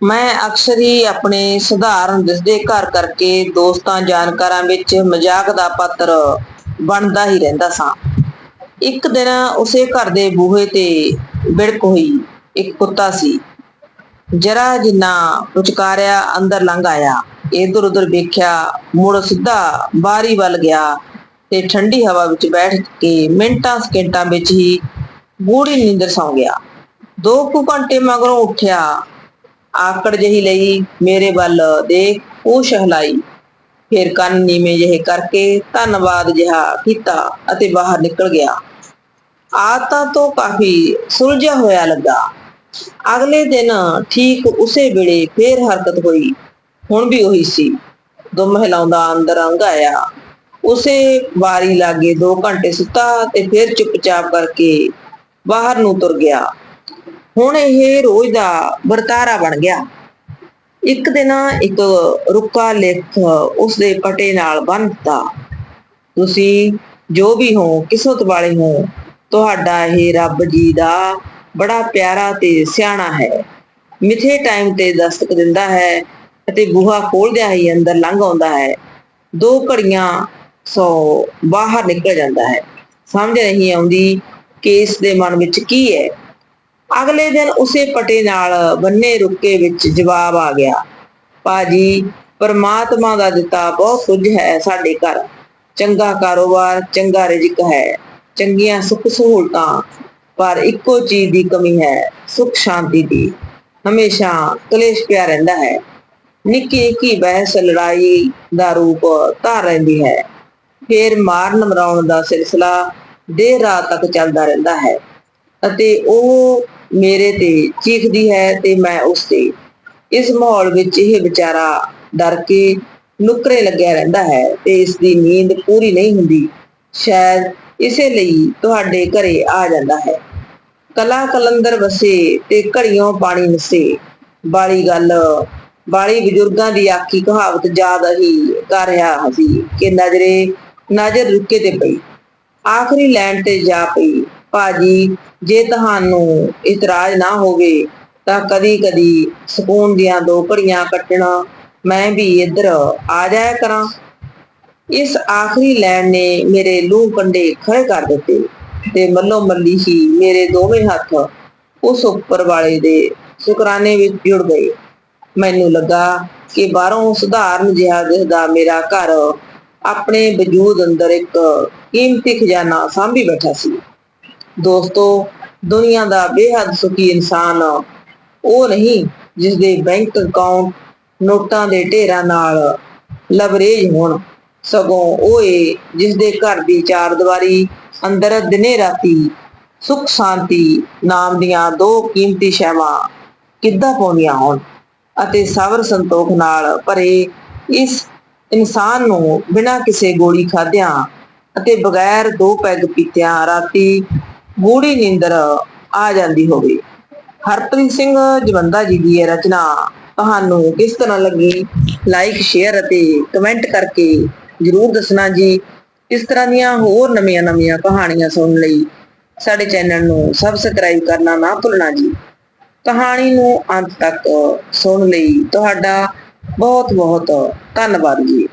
ਮੈਂ ਅਕਸਰ ਹੀ ਆਪਣੇ ਸਧਾਰਨ ਦਿਸਦੇ ਘਰ ਕਰਕੇ ਦੋਸਤਾਂ, ਜਾਣਕਾਰਾਂ ਵਿੱਚ ਮਜ਼ਾਕ ਦਾ ਪਾਤਰ ਬਣਦਾ ਹੀ ਰਹਿੰਦਾ ਸਾਂ। ਇੱਕ ਦਿਨ ਉਸੇ ਘਰ ਦੇ ਬੂਹੇ ਤੇ ਬਿੜਕ ਹੋਈ ਇੱਕ ਕੁੱਤਾ ਸੀ। ਜਰਾ ਜਿੰਨਾ ਪੁਚਕਾਰਿਆ ਅੰਦਰ ਲੰਘ ਆਇਆ। ਇਧਰ ਉਧਰ ਵੇਖਿਆ ਮੁੜ ਸਿੱਧਾ ਬਾਰੀ ਵੱਲ ਗਿਆ ਤੇ ਠੰਡੀ ਹਵਾ ਵਿੱਚ ਬੈਠ ਕੇ ਮਿੰਟਾਂ, ਸਕਿੰਟਾਂ ਵਿੱਚ ਹੀ ਗੂੜੀ ਨੀਂਦਰ ਸੌਂ ਗਿਆ। ਦੋ ਕੁ ਘੰਟੇ ਮਗਰੋਂ ਉੱਠਿਆ ਆਕੜ ਜਿਹੀ ਲਈ, ਮੇਰੇ ਵੱਲ ਦੇਖ, ਉਹ ਸ਼ਹਲਾਈ। ਫਿਰ ਕੰਨ ਨੀਵੇਂ ਜਿਹੇ ਕਰਕੇ ਧੰਨਵਾਦ ਜਿਹਾ ਕੀਤਾ ਅਤੇ ਬਾਹਰ ਨਿਕਲ ਗਿਆ। ਆਦਤਾਂ ਤੋਂ ਕਾਫੀ ਸੁਲਝਿਆ ਹੋਇਆ ਲੱਗਾ। ਅਗਲੇ ਦਿਨ ਠੀਕ ਉਸੇ ਵੇਲੇ ਫੇਰ ਹਰਕਤ ਹੋਈ। ਹੁਣ ਵੀ ਉਹੀ ਸੀ। ਦੁਮ ਹਿਲਾਉਂਦਾ ਅੰਦਰ ਅੰਗ ਆਇਆ। ਉਸੇ ਵਾਰੀ ਲਾਗੇ 2 ਘੰਟੇ ਸੁੱਤਾ ਤੇ ਫਿਰ ਚੁੱਪਚਾਪ ਕਰਕੇ ਬਾਹਰ ਨੂੰ ਤੁਰ ਗਿਆ। ਹੁਣ ਇਹ ਰੋਜ਼ ਦਾ ਵਰਤਾਰਾ ਬਣ ਗਿਆ। ਇੱਕ ਦਿਨ ਇੱਕ ਰੁੱਕਾ ਲਿਖ ਉਸ ਦੇ ਪਟੇ ਨਾਲ ਬੰਨ੍ਹ ਦਿੱਤਾ। ਤੁਸੀਂ ਜੋ ਵੀ ਹੋ, ਕਿਸਮਤ ਵਾਲੇ ਹੋ, ਤੁਹਾਡਾ ਇਹ ਰੱਬ ਜੀ ਦਾ ਬੜਾ ਪਿਆਰਾ ਤੇ ਸਿਆਣਾ ਹੈ। ਮਿੱਥੇ ਟਾਈਮ ਤੇ ਦਸਤਕ ਦਿੰਦਾ ਹੈ ਅਤੇ ਬੂਹਾ ਖੋਲਦਿਆਂ ਹੀ ਅੰਦਰ ਲੰਘ ਆਉਂਦਾ ਹੈ। ਦੋ ਘੜੀਆਂ ਸੋ ਬਾਹਰ ਨਿਕਲ ਜਾਂਦਾ ਹੈ। ਸਮਝ ਨਹੀਂ ਆਉਂਦੀ ਕਿ ਇਸ ਦੇ ਮਨ ਵਿੱਚ ਕੀ ਹੈ। ਅਗਲੇ ਦਿਨ ਉਸੇ ਪਟੇ ਨਾਲ ਬੰਨੇ ਰੁਕੇ ਵਿੱਚ ਜਵਾਬ ਆ ਗਿਆ ਪਾਜੀ ਪਰਮਾਤਮਾ ਦਾ ਦਿੱਤਾ ਬਹੁਤ ਕੁਝ ਹੈ ਸਾਡੇ ਘਰ। ਚੰਗਾ ਕਾਰੋਬਾਰ, ਚੰਗਾ ਰਿਜ਼ਕ ਹੈ, ਚੰਗੀਆਂ ਸੁੱਖ ਸਹੂਲਤਾਂ, ਪਰ ਇੱਕੋ ਚੀਜ਼ ਦੀ ਕਮੀ ਹੈ, ਸੁੱਖ ਸ਼ਾਂਤੀ ਦੀ। ਹਮੇਸ਼ਾ ਕਲੇਸ਼ ਪਿਆ ਰਹਿੰਦਾ ਹੈ। ਨਿੱਕੀ ਨਿੱਕੀ ਬਹਿਸ, ਲੜਾਈ ਦਾ ਰੂਪ ਧਾਰ ਰਹਿੰਦੀ ਹੈ। ਫਿਰ ਮਾਰਨ ਮਰਾਉਣ ਦਾ ਸਿਲਸਿਲਾ ਦੇਰ ਰਾਤ ਤੱਕ ਚੱਲਦਾ ਰਹਿੰਦਾ ਹੈ ਅਤੇ ਉਹ ਮੇਰੇ ਤੇ ਚੀਖਦੀ ਹੈ ਤੇ ਮੈਂ ਉਸ ਤੇ। ਇਸ ਮਾਹੌਲ ਵਿੱਚ ਇਹ ਵਿਚਾਰਾ ਡਰ ਕੇ ਨੁਕਰੇ ਲੱਗਿਆ ਰਹਿੰਦਾ ਹੈ ਤੇ ਇਸ ਦੀ ਨੀਂਦ ਪੂਰੀ ਨਹੀਂ ਹੁੰਦੀ। ਸ਼ਾਇਦ ਇਸੇ ਲਈ ਤੁਹਾਡੇ ਘਰੇ ਆ ਜਾਂਦਾ ਹੈ। ਕਲਾ ਕਲੰਦਰ ਵਸੇ ਤੇ ਘੜੀਆਂ ਪਾਣੀ ਨਸੇ। ਬਾਲੀ ਗੱਲ ਬਾਲੀ ਬਜ਼ੁਰਗਾਂ ਦੀ ਆਖੀ ਕਹਾਵਤ ਯਾਦ ਹੀ ਕਰ ਰਿਹਾ ਸੀ ਕਿ ਨਜ਼ਰੇ, ਨਜ਼ਰ ਰੁਕੇ ਤੇ ਪਈ। ਆਖਰੀ ਲਾਈਨ ਤੇ ਜਾ ਪਈ। ਭਾਜੀ, ਜੇ ਤੁਹਾਨੂੰ ਇਤਰਾਜ਼ ਨਾ ਹੋਵੇ, ਤਾਂ ਕਦੀ ਕਦੀ ਸਕੂਨ ਦੀਆਂ ਦੋ ਘੜੀਆਂ ਕੱਟਣਾ, ਮੈਂ ਵੀ ਇੱਧਰ ਆ ਜਾਇਆ ਕਰਾਂ। ਇਸ ਆਖਰੀ ਲੈਣ ਨੇ ਮੇਰੇ ਲੂਹ ਕੰਡੇ ਖੜੇ ਕਰ ਦਿੱਤੇ ਤੇ ਮੱਲੋ ਮੱਲੀ ਹੀ ਮੇਰੇ ਦੋਵੇਂ ਹੱਥ ਉਸ ਉੱਪਰ ਵਾਲੇ ਦੇ ਸ਼ੁਕਰਾਨੇ ਵਿੱਚ ਜੁੜ ਗਏ। ਮੈਨੂੰ ਲੱਗਾ ਕਿ ਬਾਹਰੋਂ ਸੁਧਾਰਨ ਜਿਹਾ ਦਿਸਦਾ ਮੇਰਾ ਘਰ ਆਪਣੇ ਵਜੂਦ ਅੰਦਰ ਇੱਕ ਕੀਮਤੀ ਖਜ਼ਾਨਾ ਸਾਂਭੀ ਬੈਠਾ ਸੀ। ਦੋਸਤੋ, ਦੁਨੀਆ ਦਾ ਬੇਹੱਦ ਸੁਖੀ ਇਨਸਾਨ ਉਹ ਨਹੀਂ ਜਿਸ ਦੇ ਬੈਂਕ ਅਕਾਊਂਟ ਨੋਟਾਂ ਦੇ ਢੇਰਾਂ ਨਾਲ ਲਵਰੇਜ ਹੋਣ। ਸਗੋਂ ਉਹ ਏ ਜਿਸ ਦੇ ਘਰ ਦੀ ਚਾਰ ਦੀਵਾਰੀ ਅੰਦਰ ਦਿਨੇ ਰਾਤੀ ਸੁਖ ਸ਼ਾਂਤੀ ਨਾਮ ਦੀਆਂ ਦੋ ਕੀਮਤੀ ਸ਼ੈਵਾਂ ਕਿੱਦਾਂ ਪਾਉਂਦੀਆਂ ਹੋਣ ਅਤੇ ਸਬਰ ਸੰਤੋਖ ਨਾਲ ਭਰੇ ਇਸ ਇਨਸਾਨ ਨੂੰ ਬਿਨਾਂ ਕਿਸੇ ਗੋਲੀ ਖਾਧਿਆਂ ਅਤੇ ਬਗੈਰ ਦੋ ਪੈਗ ਪੀਤਿਆਂ ਰਾਤੀ ਗੂੜੀ ਨੀਂਦਰ ਆ ਜਾਂਦੀ ਹੋਵੇ। ਹਰਪ੍ਰੀਤ ਸਿੰਘ ਜਵੰਦਾ ਜੀ ਦੀ ਇਹ ਰਚਨਾ ਤੁਹਾਨੂੰ ਕਿਸ ਤਰ੍ਹਾਂ ਲੱਗੀ? ਲਾਈਕ ਸ਼ੇਅਰ ਅਤੇ ਕਮੈਂਟ ਕਰਕੇ ਜਰੂਰ ਦੱਸਣਾ ਜੀ। ਇਸ ਤਰ੍ਹਾਂ ਦੀਆਂ ਹੋਰ ਨਵੀਆਂ-ਨਵੀਆਂ ਕਹਾਣੀਆਂ ਸੁਣਨ ਲਈ ਸਾਡੇ ਚੈਨਲ ਨੂੰ ਸਬਸਕ੍ਰਾਈਬ ਕਰਨਾ ਨਾ ਭੁੱਲਣਾ ਜੀ। ਕਹਾਣੀ ਨੂੰ ਅੰਤ ਤੱਕ ਸੁਣਨ ਲਈ। ਤੁਹਾਡਾ ਬਹੁਤ ਬਹੁਤ ਧੰਨਵਾਦ ਜੀ।